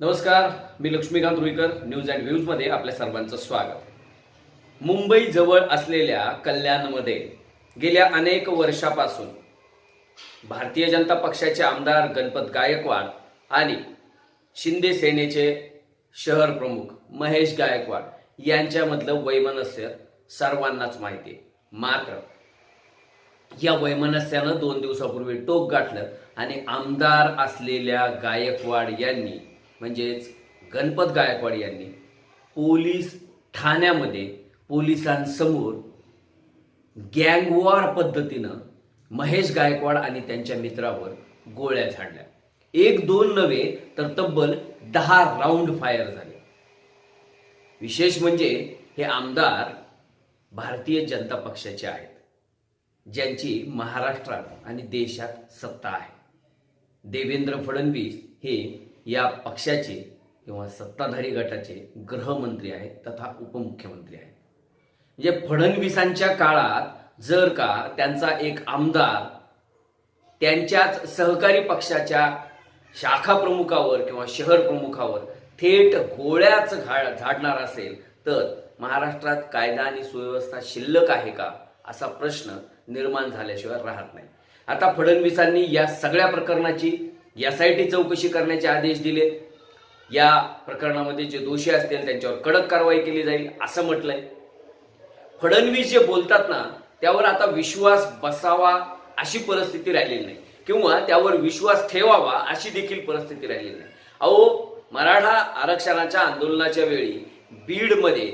नमस्कार मी Laxmikant Ruikar news and व्ह्यूजमध्ये आपल्या सर्वांचं स्वागत. मुंबई जवळ असलेल्या कल्याणमध्ये गेल्या अनेक वर्षापासून भारतीय जनता पक्षाचे आमदार गणपत गायकवाड आणि शिंदे सेनेचे शहर प्रमुख महेश गायकवाड यांच्यामधलं वैमनस्य सर्वांनाच माहिती आहे. मात्र या वैमनस्यानं दोन दिवसापूर्वी टोक गाठलं आणि आमदार असलेल्या गायकवाड यांनी म्हणजेच गणपत गायकवाड यांनी पोलीस ठाण्यामध्ये पोलिसांसमोर गँगवार पद्धतीनं महेश गायकवाड आणि त्यांच्या मित्रावर गोळ्या झाडल्या. एक दोन नव्हे तर तब्बल दहा राऊंड फायर झाले. विशेष म्हणजे हे आमदार भारतीय जनता पक्षाचे आहेत ज्यांची महाराष्ट्रात आणि देशात सत्ता आहे. देवेंद्र फडणवीस हे या पक्षाचे किंवा सत्ताधारी गटाचे गृहमंत्री आहेत तथा उपमुख्यमंत्री आहेत. म्हणजे फडणवीसांच्या काळात जर का त्यांचा एक आमदार त्यांच्याच सहकारी पक्षाच्या शाखा प्रमुखावर किंवा शहर प्रमुखावर थेट गोळ्याच घा झाडणार असेल तर महाराष्ट्रात कायदा आणि सुव्यवस्था शिल्लक आहे का असा प्रश्न निर्माण झाल्याशिवाय राहत नाही. आता फडणवीसांनी या सगळ्या प्रकरणाची एसआयटी आय टी चौकशी करण्याचे आदेश दिले. या प्रकरणामध्ये जे दोषी असतील त्यांच्यावर कडक कारवाई केली जाईल असं म्हटलंय. फडणवीस जे बोलतात ना त्यावर आता विश्वास बसावा अशी परिस्थिती राहिलेली नाही. किंवा त्यावर विश्वास ठेवावा अशी देखील परिस्थिती राहिलेली नाही. अहो मराठा आरक्षणाच्या आंदोलनाच्या वेळी बीडमध्ये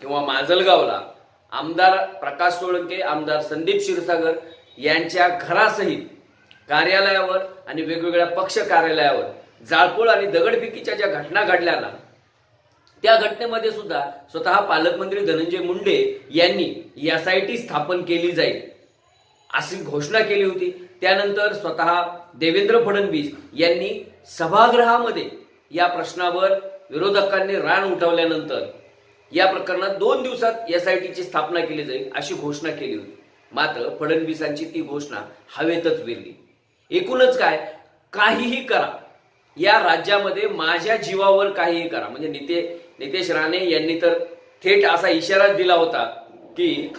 किंवा माजलगावला आमदार प्रकाश सोळंके आमदार संदीप क्षीरसागर यांच्या घरासहित कार्यालयावर आणि वेगवेगळ्या पक्ष कार्यालयावर जाळपोळ आणि दगडफेकीच्या ज्या घटना घडल्या ना त्या घटनेमध्ये सुद्धा स्वतः पालकमंत्री धनंजय मुंडे यांनी एस आय टी स्थापन केली जाईल अशी घोषणा केली होती. त्यानंतर स्वतः देवेंद्र फडणवीस यांनी सभागृहामध्ये या प्रश्नावर विरोधकांनी रान उठवल्यानंतर या प्रकरणात दोन दिवसात एस आय टीची स्थापना केली जाईल अशी घोषणा केली होती. मात्र फडणवीसांची ती घोषणा हवेतच विरली. एकूणच काय? काहीही करा. या राज्यामध्ये माझ्या जीवावर काहीही करा. म्हणजे निते नितेश राणे यांनी तर थेट असा इशाराच दिला होता की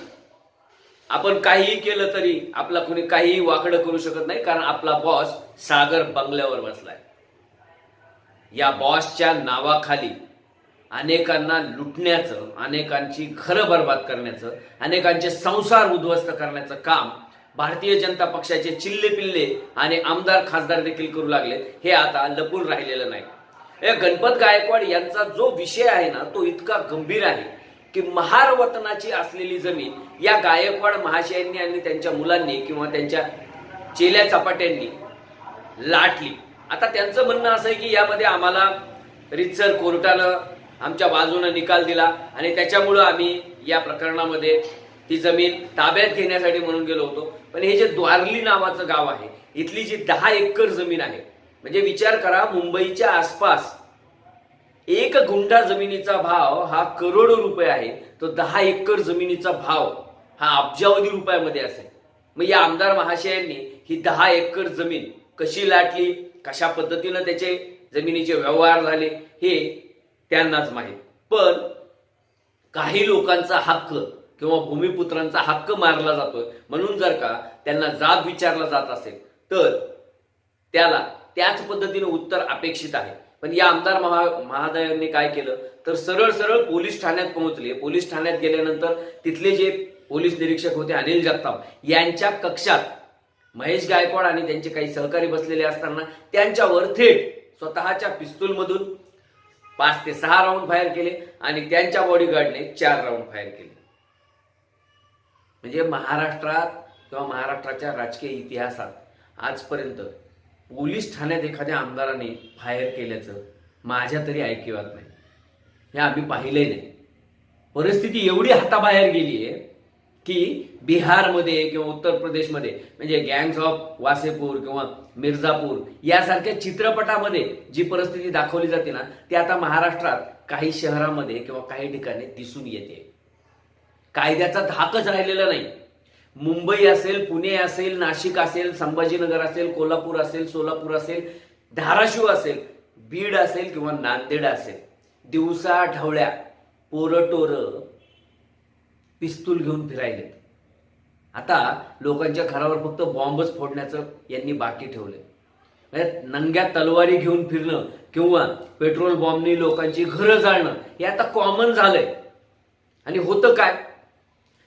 आपण काहीही केलं तरी आपला कोणी काहीही वाकडं करू शकत नाही कारण आपला बॉस सागर बंगल्यावर बसलाय. या बॉसच्या नावाखाली अनेकांना लुटण्याचं अनेकांची घरं बर्बाद करण्याचं अनेकांचे संसार उद्ध्वस्त करण्याचं काम भारतीय जनता पक्षाचे चिल्ले पिल्ले आणि आमदार खासदार देखील करू लागले. हे आता लपून राहिलेलं नाही. हे गणपत गायकवाड यांचा जो विषय आहे ना तो इतका गंभीर आहे की महार वतनाची असलेली जमीन या गायकवाड महाशयांनी आणि त्यांच्या मुलांनी किंवा त्यांच्या चेल्या चपाट्यांनी लाटली. आता त्यांचं म्हणणं असं आहे की यामध्ये आम्हाला रितसर कोर्टानं आमच्या बाजूनं निकाल दिला आणि त्याच्यामुळं आम्ही या प्रकरणामध्ये ही जमीन ताब्यात घेण्यासाठी म्हणून गेलो होतो. पण हे जे द्वारली नावाचं गाव आहे इथली जी दहा एकर जमीन आहे म्हणजे विचार करा मुंबईच्या आसपास एक गुंठा जमिनीचा भाव हा करोडो रुपये आहे. तो दहा एकर जमिनीचा भाव हा अब्जावधी रुपयामध्ये असेल. मग या आमदार महाशयांनी ही दहा एकर जमीन कशी लाटली कशा पद्धतीनं त्याचे जमिनीचे व्यवहार झाले हे त्यांनाच माहीत. पण काही लोकांचा हक्क किंवा भूमिपुत्रांचा हक्क मारला जातोय. म्हणून जर का त्यांना जाब विचारला जात असेल तर त्याला त्याच पद्धतीने उत्तर अपेक्षित आहे. पण या आमदार महा महादयांनी काय केलं? तर सरळ सरळ पोलीस ठाण्यात पोहोचले. पोलीस ठाण्यात गेल्यानंतर तिथले जे पोलीस निरीक्षक होते अनिल जगताप यांच्या कक्षात महेश गायकवाड आणि त्यांचे काही सहकारी बसलेले असताना त्यांच्यावर थेट स्वतःच्या पिस्तूलमधून पाच ते सहा राऊंड फायर केले आणि त्यांच्या बॉडीगार्डने चार राऊंड फायर केले. म्हणजे महाराष्ट्रात किंवा महाराष्ट्राच्या राजकीय इतिहासात आजपर्यंत पोलीस ठाण्यात एखाद्या आमदाराने फायर केल्याचं माझ्या तरी ऐकिवात नाही. हे आम्ही पाहिलंही नाही. परिस्थिती एवढी हाताबाहेर गेली आहे की बिहारमध्ये किंवा उत्तर प्रदेशमध्ये म्हणजे गँग्स ऑफ वासेपूर किंवा मिर्झापूर यासारख्या चित्रपटामध्ये जी परिस्थिती दाखवली जाते ना ती आता महाराष्ट्रात काही शहरामध्ये किंवा काही ठिकाणी दिसून येते. कायद्याचा धाकच राहिलेला नाही. मुंबई असेल पुणे असेल नाशिक असेल संभाजीनगर असेल कोल्हापूर असेल सोलापूर असेल धाराशिव असेल बीड असेल किंवा नांदेड असेल. दिवसा ढवळ्या पोरं टोरं पिस्तूल घेऊन फिरायलेत. आता लोकांच्या घरावर फक्त बॉम्बच फोडण्याचं यांनी बाकी ठेवलं म्हणजे नंग्या तलवारी घेऊन फिरणं किंवा पेट्रोल बॉम्बनी लोकांची घरं जाळणं हे आता कॉमन झालंय. आणि होतं काय?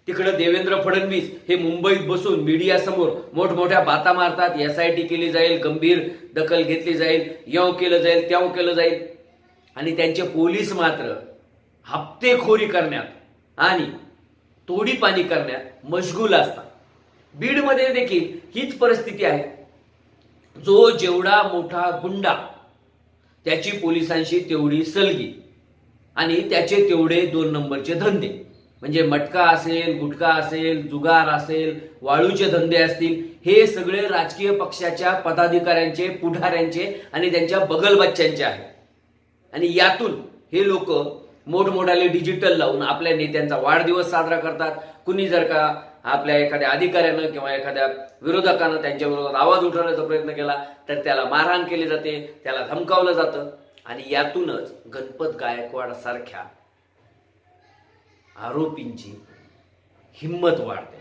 तिकडं देवेंद्र फडणवीस हे मुंबईत बसून मीडियासमोर मोठमोठ्या बाता मारतात. एस आय टी केली जाईल गंभीर दखल घेतली जाईल यव केलं जाईल त्याव केलं जाईल. आणि त्यांचे पोलीस मात्र हप्तेखोरी करण्यात आणि तोडीपाणी करण्यात मशगूल असतात. बीडमध्ये देखील हीच परिस्थिती आहे. जो जेवढा मोठा गुंडा त्याची पोलिसांशी तेवढी सलगी आणि त्याचे तेवढे दोन नंबरचे धंदे. म्हणजे मटका असेल गुटखा असेल जुगार असेल वाळूचे धंदे असतील हे सगळे राजकीय पक्षाच्या पदाधिकाऱ्यांचे पुढाऱ्यांचे आणि त्यांच्या बगलबच्च्यांचे आहेत. आणि यातून हे लोक मोठमोठाले डिजिटल लावून आपल्या नेत्यांचा वाढदिवस साजरा करतात. कुणी जर का आपल्या एखाद्या अधिकाऱ्यानं किंवा एखाद्या विरोधकानं त्यांच्या विरोधात आवाज उठवण्याचा प्रयत्न केला तर त्याला मारहाण केली जाते त्याला धमकावलं जातं. आणि यातूनच गणपत गायकवाड सारख्या आरोपींची हिंमत वाढते.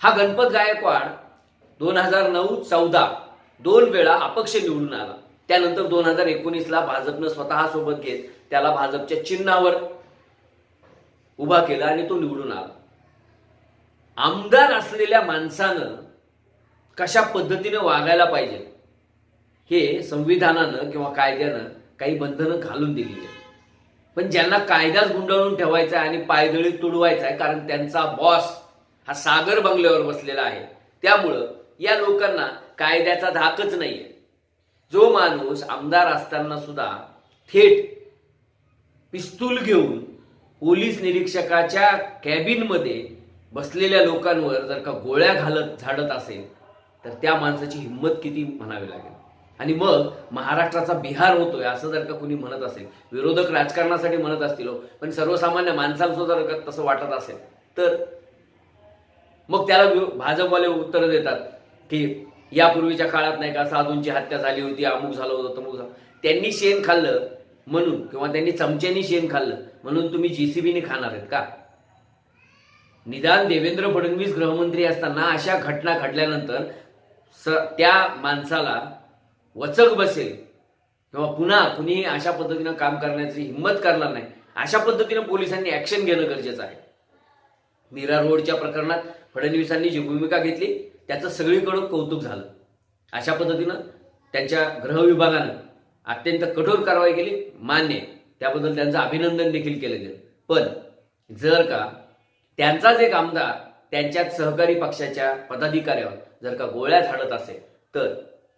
हा गणपत गायकवाड दोन हजार नऊ चौदा दोन वेळा अपक्ष निवडून आला. त्यानंतर दोन हजार एकोणीसला भाजपनं स्वतः सोबत घेत त्याला भाजपच्या चिन्हावर उभा केला आणि तो निवडून आला. आमदार असलेल्या माणसानं कशा पद्धतीने वागायला पाहिजे हे संविधानानं किंवा कायद्यानं काही बंधनं घालून दिली आहेत. पण ज्यांना कायदाच गुंडाळून ठेवायचा आहे आणि पायदळी तुडवायचा आहे कारण त्यांचा बॉस हा सागर बंगल्यावर बसलेला आहे त्यामुळं या लोकांना कायद्याचा धाकच नाही जो माणूस आमदार असताना सुद्धा थेट पिस्तूल घेऊन पोलीस निरीक्षकाच्या कॅबिनमध्ये बसलेल्या लोकांवर जर का गोळ्या घालत झाडत असेल तर त्या माणसाची हिंमत किती म्हणावी लागेल? आणि मग महाराष्ट्राचा बिहार होतोय असं जर का कुणी म्हणत असेल विरोधक राजकारणासाठी म्हणत असतील हो, पण सर्वसामान्य माणसांचं जर का तसं वाटत असेल तर मग त्याला भाजपवाले उत्तर देतात की यापूर्वीच्या काळात नाही का साधूंची हत्या झाली होती अमुक झालं होतं तमुक झालं त्यांनी शेण खाल्लं म्हणून किंवा त्यांनी चमच्यानी शेण खाल्लं म्हणून तुम्ही जेसीबीने खाणार आहेत का? निदान देवेंद्र फडणवीस गृहमंत्री असताना अशा घटना घडल्यानंतर स त्या माणसाला वचक बसेल. किंवा पुन्हा कुणीही अशा पद्धतीनं काम करण्याची हिंमत करणार नाही. अशा पद्धतीनं पोलिसांनी ऍक्शन घेणं गरजेचं आहे. मीरा रोडच्या प्रकरणात फडणवीसांनी जी भूमिका घेतली त्याचं सगळीकडून कौतुक झालं. अशा पद्धतीनं त्यांच्या गृह विभागानं अत्यंत कठोर कारवाई केली. मान्य त्याबद्दल त्यांचं अभिनंदन देखील केलं गेलं. पण जर का त्यांचाच एक आमदार त्यांच्याच सहकारी पक्षाच्या पदाधिकाऱ्यावर जर का गोळ्या झाडत असेल तर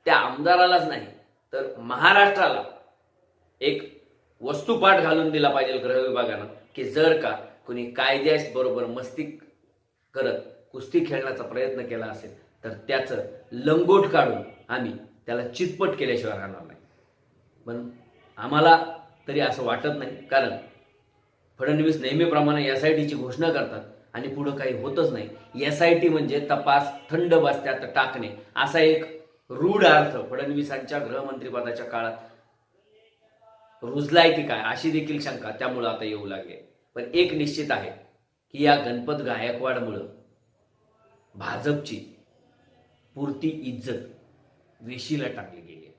त्या आमदारालाच नाही तर महाराष्ट्राला एक वस्तुपाठ घालून दिला पाहिजे गृह विभागानं की जर का कुणी कायद्यास बरोबर मस्ती करत कुस्ती खेळण्याचा प्रयत्न केला असेल तर त्याचं लंगोट काढून आम्ही त्याला चितपट केल्याशिवाय राहणार नाही. पण आम्हाला तरी असं वाटत नाही कारण फडणवीस नेहमीप्रमाणे एस आय टीची घोषणा करतात आणि पुढं काही होतच नाही. एस आय टी म्हणजे तपास थंड बसत्यात टाकणे असा एक रूढ अर्थ फडणवीसांच्या गृहमंत्रीपदाच्या काळात. रुजलाय की काय? अशी देखील शंका त्यामुळं आता येऊ लागली पण एक निश्चित आहे की या गणपत गायकवाडमुळं भाजपची पुरती इज्जत वेशीला टाकली गेली आहे.